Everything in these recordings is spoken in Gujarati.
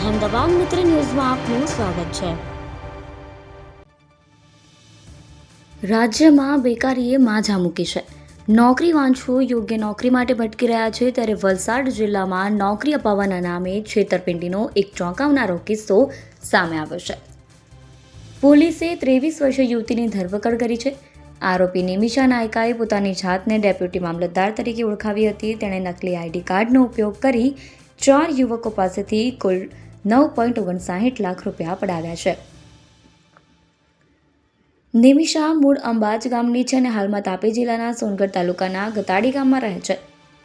અહેમદાબાદ મિત્ર ન્યૂઝમાં આપનું સ્વાગત છે. રાજ્યમાં બેકારીએ માઝા મૂકી છે. નોકરી વાંચવો યોગ્ય નોકરી માટે ભટકી રહ્યા છે ત્યારે વલસાડ જિલ્લામાં નોકરી અપાવવાના નામે છેતરપિંડીનો એક ચોંકાવનારો કિસ્સો સામે આવ્યો છે. પોલીસે ત્રેવીસ વર્ષીય યુવતીની ધરપકડ કરી છે. આરોપી નિમિષા નાયકાએ પોતાની જાતને ડેપ્યુટી મામલતદાર તરીકે ઓળખાવી હતી. તેણે નકલી આઈડી કાર્ડનો ઉપયોગ કરી ચાર યુવકો પાસેથી કુલ નવ પોઈન્ટ ઓગણસાહીઠ લાખ રૂપિયા પડાવ્યા છે. નિમિષા મૂળ અંબાજ ગામની છે અને હાલમાં તાપી જિલ્લાના સોનગઢ તાલુકાના ગતાડી ગામમાં રહે છે.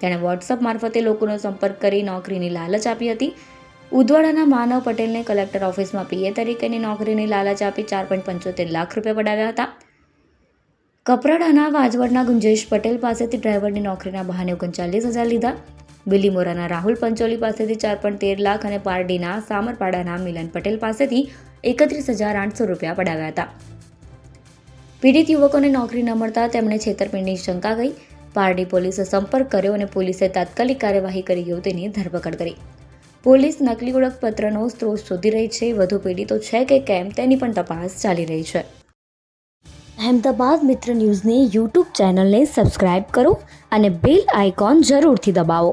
તેણે વોટ્સઅપ મારફતે લોકોનો સંપર્ક કરી નોકરીની લાલચ આપી હતી. ઉદવાડાના માનવ પટેલને કલેક્ટર ઓફિસમાં પીએ તરીકેની નોકરીની લાલચ આપી ચાર પોઈન્ટ પંચોતેર લાખ રૂપિયા પડાવ્યા હતા. કપરાડાના વાજવડના ગુંજેશ પટેલ પાસેથી ડ્રાઈવરની નોકરીના બહાને ઓગણચાલીસ હજાર લીધા. બિલીમોરાના રાહુલ પંચોલી પાસેથી ચાર પણ તેર લાખ અને પારડીના સામરપાડાના મિલન પટેલ પાસેથી એકત્રીસ હજાર આઠસો રૂપિયા પડાવ્યા હતા. પીડિત યુવકોને નોકરી ન મળતા તેમણે છેતરપિંડીની શંકા ગઈ પારડી પોલીસે સંપર્ક કર્યો અને પોલીસે તાત્કાલિક કાર્યવાહી કરી યુવતીની ધરપકડ કરી. પોલીસ નકલી ઓળખપત્રનો સ્ત્રોત શોધી રહી છે. વધુ પીડિતો છે કે કેમ તેની પણ તપાસ ચાલી રહી છે. અહેમદાબાદ મિત્ર ન્યૂઝની યુટ્યુબ ચેનલને સબસ્ક્રાઇબ કરો અને બેલ આઇકોન જરૂરથી દબાવો.